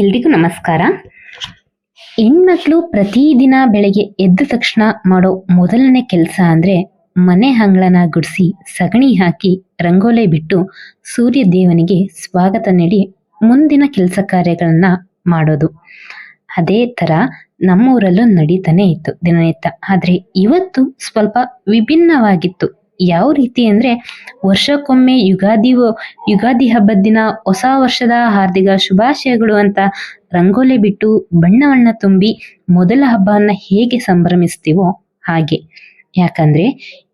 ಎಲ್ರಿಗೂ ನಮಸ್ಕಾರ. ಹೆಣ್ಮಕ್ಳು ಪ್ರತಿದಿನ ಬೆಳಗ್ಗೆ ಎದ್ದ ತಕ್ಷಣ ಮಾಡೋ ಮೊದಲನೇ ಕೆಲಸ ಅಂದ್ರೆ ಮನೆ ಅಂಗಳನ ಗುಡಿಸಿ ಸಗಣಿ ಹಾಕಿ ರಂಗೋಲೆ ಬಿಟ್ಟು ಸೂರ್ಯ ದೇವನಿಗೆ ಸ್ವಾಗತ ನೀಡಿ ಮುಂದಿನ ಕೆಲಸ ಕಾರ್ಯಗಳನ್ನ ಮಾಡೋದು. ಅದೇ ತರ ನಮ್ಮೂರಲ್ಲೂ ನಡೀತಾನೆ ಇತ್ತು ದಿನನಿತ್ಯ. ಆದ್ರೆ ಇವತ್ತು ಸ್ವಲ್ಪ ವಿಭಿನ್ನವಾಗಿತ್ತು. ಯಾವ ರೀತಿ ಅಂದ್ರೆ ವರ್ಷಕ್ಕೊಮ್ಮೆ ಯುಗಾದಿ ಯುಗಾದಿ ಹಬ್ಬದ ದಿನ ಹೊಸ ವರ್ಷದ ಹಾರ್ದಿಕ ಶುಭಾಶಯಗಳು ಅಂತ ರಂಗೋಲಿ ಬಿಟ್ಟು ಬಣ್ಣವನ್ನ ತುಂಬಿ ಮೊದಲ ಹಬ್ಬವನ್ನ ಹೇಗೆ ಸಂಭ್ರಮಿಸ್ತೀವೋ ಹಾಗೆ. ಯಾಕಂದ್ರೆ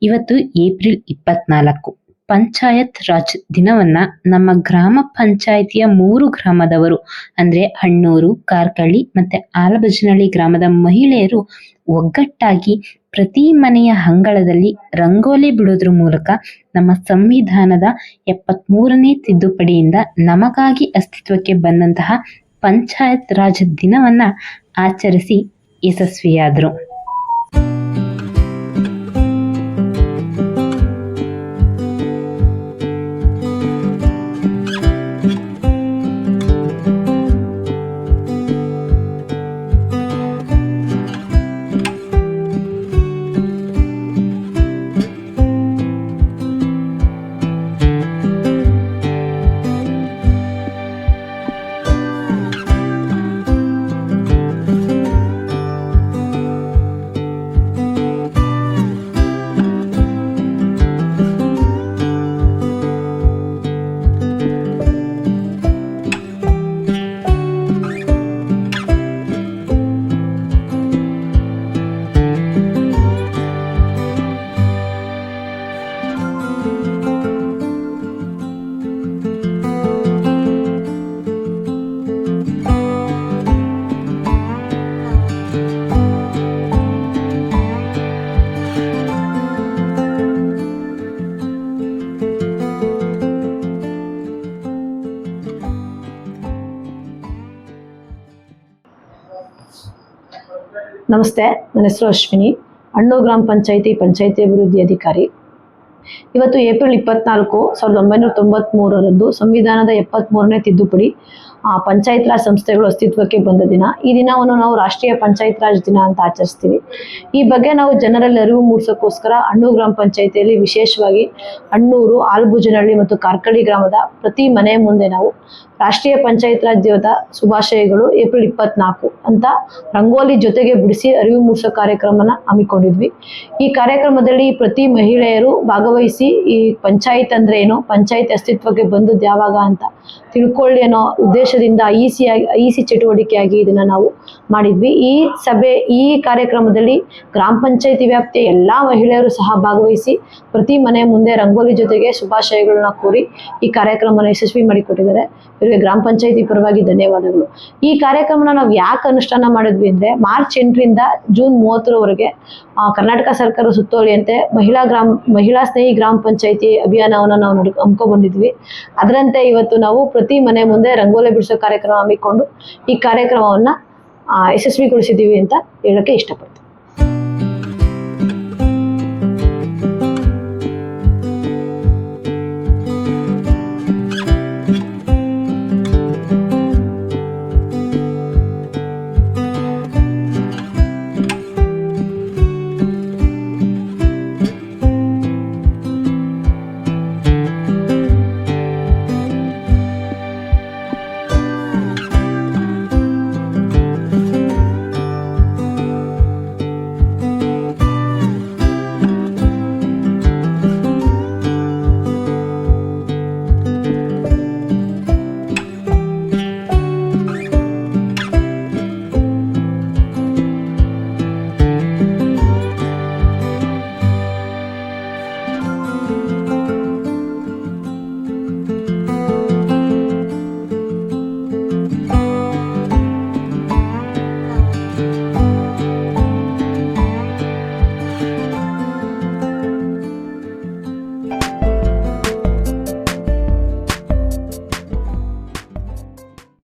ಇವತ್ತು ಏಪ್ರಿಲ್ ಇಪ್ಪತ್ನಾಲ್ಕು ಪಂಚಾಯತ್ ರಾಜ್ ದಿನವನ್ನ ನಮ್ಮ ಗ್ರಾಮ ಪಂಚಾಯತಿಯ ಮೂರು ಗ್ರಾಮದವರು ಅಂದ್ರೆ ಹಣ್ಣೂರು, ಕಾರ್ಕಳ್ಳಿ ಮತ್ತೆ ಆಲಬಜನಹಳ್ಳಿ ಗ್ರಾಮದ ಮಹಿಳೆಯರು ಒಗ್ಗಟ್ಟಾಗಿ ಪ್ರತಿ ಮನೆಯ ಅಂಗಳದಲ್ಲಿ ರಂಗೋಲಿ ಬಿಡೋದ್ರ ಮೂಲಕ ನಮ್ಮ ಸಂವಿಧಾನದ ಎಪ್ಪತ್ಮೂರನೇ ತಿದ್ದುಪಡಿಯಿಂದ ನಮಗಾಗಿ ಅಸ್ತಿತ್ವಕ್ಕೆ ಬಂದಂತಹ ಪಂಚಾಯತ್ ರಾಜ್ ದಿನವನ್ನ ಆಚರಿಸಿ ಯಶಸ್ವಿಯಾದರು. ನಮಸ್ತೆ ನನ್ನ ಹೆಸರು ಅಶ್ವಿನಿ. ಅಣ್ಣು ಗ್ರಾಮ ಪಂಚಾಯಿತಿ ಪಂಚಾಯಿತಿ ಅಭಿವೃದ್ಧಿ ಅಧಿಕಾರಿ. ಇವತ್ತು ಏಪ್ರಿಲ್ ಇಪ್ಪತ್ನಾಲ್ಕು ಸಾವಿರದ ಒಂಬೈನೂರ ತೊಂಬತ್ಮೂರರಂದು ಸಂವಿಧಾನದ ಎಪ್ಪತ್ಮೂರನೇ ತಿದ್ದುಪಡಿ ಆ, ಪಂಚಾಯತ್ ರಾಜ್ ಸಂಸ್ಥೆಗಳು ಅಸ್ತಿತ್ವಕ್ಕೆ ಬಂದ ದಿನ. ಈ ದಿನವನ್ನು ನಾವು ರಾಷ್ಟ್ರೀಯ ಪಂಚಾಯತ್ ರಾಜ್ ದಿನ ಅಂತ ಆಚರಿಸ್ತೀವಿ. ಈ ಬಗ್ಗೆ ನಾವು ಜನರಲ್ಲಿ ಅರಿವು ಮೂಡಿಸೋಕ್ಕೋಸ್ಕರ ಅಣ್ಣು ಗ್ರಾಮ ಪಂಚಾಯಿತಿಯಲ್ಲಿ ವಿಶೇಷವಾಗಿ ಅಣ್ಣೂರು ಆಲ್ಬುಜನಹಳ್ಳಿ ಮತ್ತು ಕಾರ್ಕಳ್ಳಿ ಗ್ರಾಮದ ಪ್ರತಿ ಮನೆ ಮುಂದೆ ನಾವು ರಾಷ್ಟ್ರೀಯ ಪಂಚಾಯತ್ ರಾಜ್ ದಿನದ ಶುಭಾಶಯಗಳು ಏಪ್ರಿಲ್ ಇಪ್ಪತ್ನಾಲ್ಕು ಅಂತ ರಂಗೋಲಿ ಜೊತೆಗೆ ಬಿಡಿಸಿ ಅರಿವು ಮೂಡಿಸೋ ಕಾರ್ಯಕ್ರಮನ ಹಮ್ಮಿಕೊಂಡಿದ್ವಿ. ಈ ಕಾರ್ಯಕ್ರಮದಲ್ಲಿ ಪ್ರತಿ ಮಹಿಳೆಯರು ಭಾಗವಹಿಸಿ ಈ ಪಂಚಾಯತ್ ಅಂದ್ರೆ ಏನು? ಪಂಚಾಯತ್ ಅಸ್ತಿತ್ವಕ್ಕೆ ಬಂದದ್ದು ಯಾವಾಗ ಅಂತ ತಿಳ್ಕೊಳ್ಳಿ ಅನ್ನೋ ಉದ್ದೇಶದಿಂದ ಈಸಿಯಾಗಿ ಈಸಿ ಚಟುವಟಿಕೆಯಾಗಿ ಇದನ್ನ ನಾವು ಮಾಡಿದ್ವಿ. ಈ ಸಭೆ, ಈ ಕಾರ್ಯಕ್ರಮದಲ್ಲಿ ಗ್ರಾಮ ಪಂಚಾಯತಿ ವ್ಯಾಪ್ತಿಯ ಎಲ್ಲಾ ಮಹಿಳೆಯರು ಸಹ ಭಾಗವಹಿಸಿ ಪ್ರತಿ ಮನೆ ಮುಂದೆ ರಂಗೋಲಿ ಜೊತೆಗೆ ಶುಭಾಶಯಗಳನ್ನ ಕೋರಿ ಈ ಕಾರ್ಯಕ್ರಮನ ಯಶಸ್ವಿ ಮಾಡಿಕೊಟ್ಟಿದ್ದಾರೆ. ಇವರಿಗೆ ಗ್ರಾಮ ಪಂಚಾಯತಿ ಪರವಾಗಿ ಧನ್ಯವಾದಗಳು. ಈ ಕಾರ್ಯಕ್ರಮನ ನಾವು ಯಾಕೆ ಅನುಷ್ಠಾನ ಮಾಡಿದ್ವಿ ಅಂದ್ರೆ ಮಾರ್ಚ್ ಎಂಟರಿಂದ ಜೂನ್ ಮೂವತ್ತರವರೆಗೆ ಕರ್ನಾಟಕ ಸರ್ಕಾರ ಸುತ್ತೋಲೆಯಂತೆ ಮಹಿಳಾ ಗ್ರಾಮ, ಮಹಿಳಾ ಸ್ನೇಹಿ ಗ್ರಾಮ ಪಂಚಾಯತಿ ಅಭಿಯಾನವನ್ನು ನಾವು ನಡ್ ಬಂದಿದ್ವಿ ಅದರಂತೆ ಇವತ್ತು ನಾವು ಪ್ರತಿ ಮನೆ ಮುಂದೆ ರಂಗೋಲಿ ಬಿಡಿಸೋ ಕಾರ್ಯಕ್ರಮ ಹಮ್ಮಿಕೊಂಡು ಈ ಕಾರ್ಯಕ್ರಮವನ್ನ ಯಶಸ್ವಿಗೊಳಿಸಿದ್ದೀವಿ ಅಂತ ಹೇಳಕ್ಕೆ ಇಷ್ಟಪಡ್ತೀನಿ.